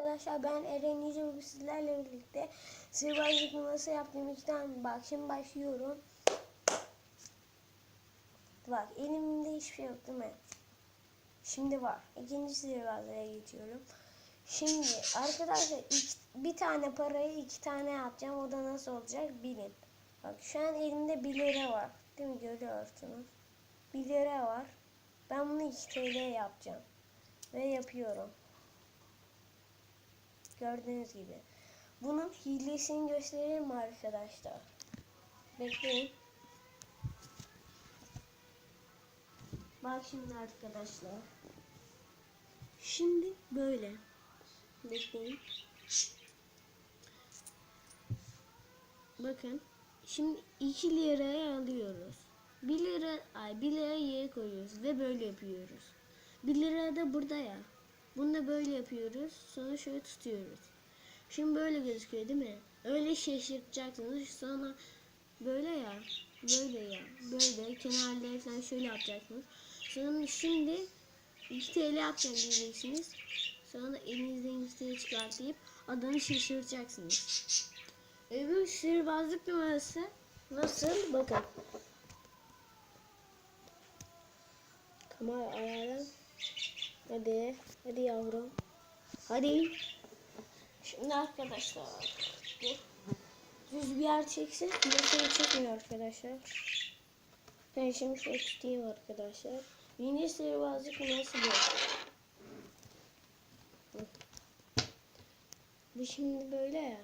arkadaşlar ben Eren Yüce sizlerle birlikte sihirbazlık nasıl yaptığım iki bak şimdi başlıyorum. Bak elimde hiçbir şey yok değil mi? Şimdi var. İkinci sihirbazlığa geçiyorum. Şimdi arkadaşlar ilk- bir tane parayı iki tane yapacağım. O da nasıl olacak bilin. Bak şu an elimde 1 lira var. Değil mi görüyorsunuz? 1 lira var. Ben bunu 2 TL yapacağım. Ve yapıyorum. Gördüğünüz gibi. Bunun hilesini göstereyim arkadaşlar? Bekleyin. Bak şimdi arkadaşlar. Şimdi böyle. Bekleyin. Bakın. Şimdi 2 liraya alıyoruz. 1 lira, ay 1 lira yere koyuyoruz ve böyle yapıyoruz. 1 lira da burada ya. Bunu da böyle yapıyoruz. Sonra şöyle tutuyoruz. Şimdi böyle gözüküyor değil mi? Öyle şaşırtacaksınız. Sonra böyle ya. Böyle ya. Böyle kenarları falan şöyle yapacaksınız. Sonra şimdi 2 TL yapacağım diyeceksiniz. Sonra elinizden 2 TL çıkartıp adamı şaşırtacaksınız. Öbür sihirbazlık numarası nasıl? Bakın. Kamera ayarla. Hadi. Hadi yavrum. Hadi. Şimdi arkadaşlar. Düz bir yer çeksin. Burası çekmiyor arkadaşlar. Ben şimdi şöyle tutayım arkadaşlar. Birinci sihirbazlık numarası bu. Hı. Bu şimdi böyle ya.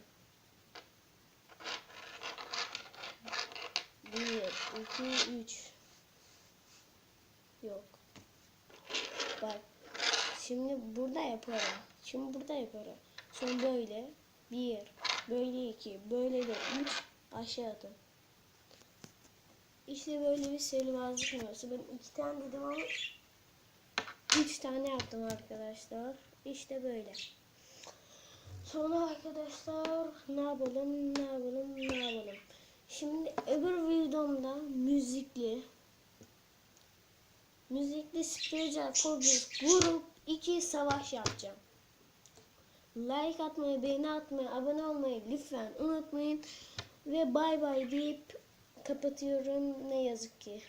Bir, iki, üç. Yok. Bak. Şimdi burada yaparım. Şimdi burada yaparım. Sonra böyle. Bir. Böyle iki. Böyle de üç. Aşağı atın. İşte böyle bir sihirbazlık numarası. Ben iki tane dedim ama üç tane yaptım arkadaşlar. İşte böyle. Sonra arkadaşlar ne yapalım ne yapalım ne yapalım. Şimdi öbür videomda müzikli müzikli Spiritual Grup 2 savaş yapacağım. Like atmayı, beğeni atmayı, abone olmayı lütfen unutmayın. Ve bay bay deyip kapatıyorum ne yazık ki.